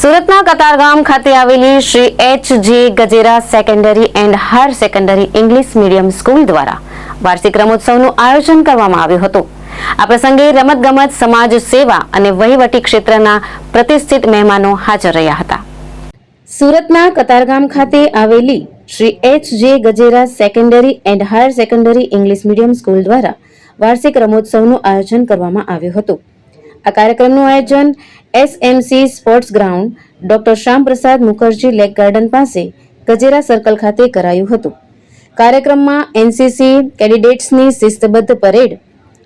સુરતના કતારગામ ખાતે આવેલી Shri H J Gajera secondary and higher secondary English medium school દ્વારા વાર્ષિક રમોત્સવનું આયોજન કરવામાં આવ્યું હતું. આ પ્રસંગે રમતગમત, સમાજ સેવા અને વહીવટી ક્ષેત્રના પ્રતિષ્ઠિત મહેમાનો હાજર રહ્યા હતા. સુરતના કતારગામ ખાતે આવેલી Shri H J Gajera secondary and higher secondary English medium school દ્વારા વાર્ષિક રમોત્સવનું આયોજન કરવામાં આવ્યું હતું. આ કાર્યક્રમનું આયોજન SMC sports ground doctor Shyamaprasad Mukherjee lake garden પાસે ગજેરા સર્કલ ખાતે કરાયું હતું. કાર્યક્રમમાં એનસીસી કેડિડેટ્સની શિસ્તબદ્ધ પરેડ,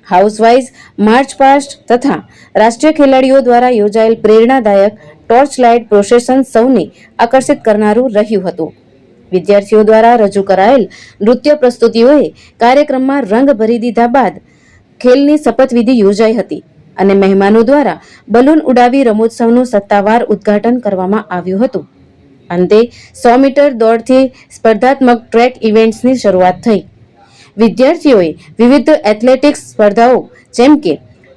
હાઉસવાઇઝ, માર્ચ પાસ્ટ તથા રાષ્ટ્રીય ખેલાડીઓ દ્વારા યોજાયેલ પ્રેરણાદાયક ટોર્ચ લાઇટ પ્રોસેશન સૌને આકર્ષિત કરનારું રહ્યું હતું. વિદ્યાર્થીઓ દ્વારા રજૂ કરાયેલ નૃત્ય પ્રસ્તુતિઓએ કાર્યક્રમમાં રંગ ભરી દીધા બાદ ખેલની શપથવિધિ યોજાઈ હતી. અને મહેમાનો દ્વારા બલૂન ઉડાવી રમોત્સવનું સત્તાવાર ઉદ્ઘાટન કરવામાં આવ્યું હતું. અંતે સો મીટર દોડથી સ્પર્ધાત્મક ટ્રેક ઇવેન્ટ્સની શરૂઆત થઈ. વિદ્યાર્થીઓએ વિવિધ એથ્લેટિક્સ સ્પર્ધાઓ, જેમ કે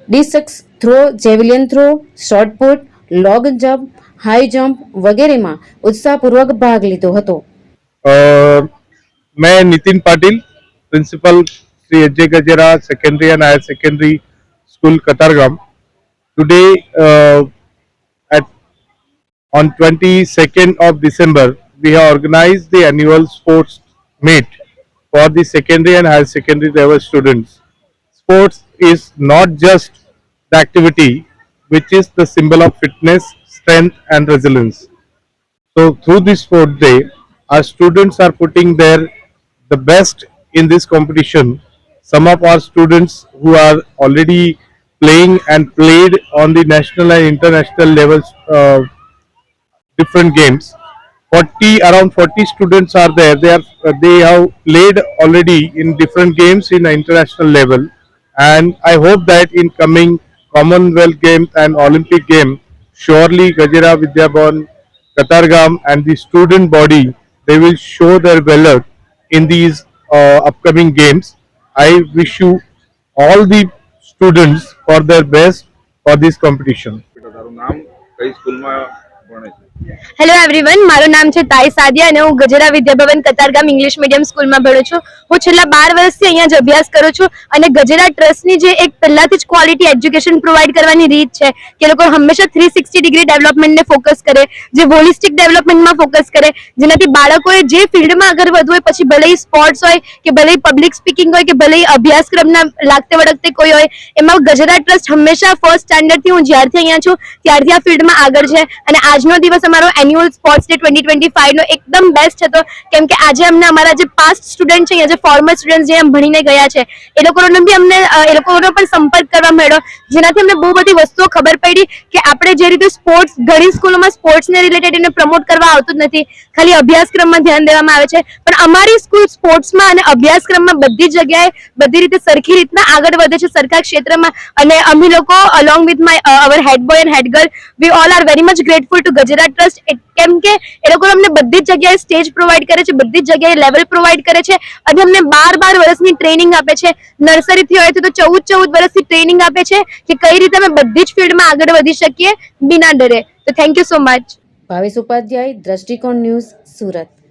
discus throw, javelin throw shot put long jump, high jump વગેરેમાં ઉત્સાહપૂર્વક ભાગ લીધો હતો. મેં Nitin Patil, principal Shri A J Gajera, secondary and higher secondary school Katargam. Today, uh, at on 22nd of December, we have organized the annual sports meet for the secondary and higher secondary level students. Sports is not just the activity which is the symbol of fitness, strength and resilience. So through this sport day, our students are putting their the best in this competition. Some of our students who are already playing and played on the national and international levels uh, different games. 40 around 40 students are there. They are uh, they have played already in different games in international level, and I hope that in coming Commonwealth Games and Olympic game, surely Gajera Vidyabhavan, Katargam, and the student body they will show their valor in these uh, upcoming games. I wish you all the students their best for this competition. બેટા તારું નામ કઈ સ્કૂલમાં ભણે છે hello everyone મારું નામ છે તાઈ સાદિયા અને હું ગજરા વિદ્યાભવન કતારગામ ઇંગ્લિશ મીડિયમ સ્કૂલમાં ભણું છું. હું છેલ્લા બાર વર્ષથી અહીંયા જ અભ્યાસ કરું છું અને ગજરા ટ્રસ્ટની જે એક પહેલાથી જ ક્વોલિટી એજ્યુકેશન પ્રોવાઈડ કરવાની રીત છે કે લોકો હંમેશા થ્રી સિક્સટી ડિગ્રી ડેવલપમેન્ટને ફોકસ કરે, જે હોલિસ્ટિક ડેવલપમેન્ટમાં ફોકસ કરે, જેનાથી બાળકોએ જે ફિલ્ડમાં આગળ વધવું હોય, પછી ભલે સ્પોર્ટ્સ હોય કે ભલે પબ્લિક સ્પીકિંગ હોય કે ભલે અભ્યાસક્રમના લાગતે વળગતે કોઈ હોય, એમાં ગજરા ટ્રસ્ટ હંમેશા ફર્સ્ટ સ્ટાન્ડર્ડથી હું જ્યારથી અહીંયા છું, ત્યારથી આ ફિલ્ડમાં આગળ છે અને આજનો દિવસ અમારો annual sports day twenty twenty ફાઈવનો એકદમ બેસ્ટ હતો. કેમ કે આજે અમને અમારા જે પાસ્ટ સ્ટુડન્ટ છે જે ફોર્મર સ્ટુડન્ટ જે એમ ભણીને ગયા છે, એ લોકોનો બી અમને એ લોકોનો પણ સંપર્ક કરવા મળ્યો. જેનાથી અમને બહુ બધી વસ્તુઓ ખબર પડી કે આપણે જે રીતે સ્પોર્ટ્સ ઘણી સ્કૂલોમાં સ્પોર્ટ્સને રિલેટેડ એને પ્રમોટ કરવા આવતું જ નથી. ખાલી અભ્યાસક્રમમાં ધ્યાન દેવામાં આવે છે. પણ અમારી સ્કૂલ સ્પોર્ટ્સમાં અને અભ્યાસક્રમમાં બધી જગ્યાએ બધી રીતે સરખી રીતના આગળ વધે છે સરકાર ક્ષેત્રમાં. અને અમે લોકો along with my our head boy and head girl we all are very much grateful to Gajera trust કેમ કે એ લોકો અમને બધી જ જગ્યાએ સ્ટેજ પ્રોવાઈડ કરે છે, બધી જ જગ્યાએ લેવલ પ્રોવાઈડ કરે છે અને અમને બાર બાર વર્ષની ટ્રેનિંગ આપે છે. નર્સરીથી હોય તો ચૌદ ચૌદ વર્ષની ટ્રેનિંગ આપે છે કે કઈ રીતે અમે બધી જ ફિલ્ડમાં આગળ વધી શકીએ, બિના ડરે. તો thank you so much Bhavesh Upadhyay, Drashtikon news, Surat.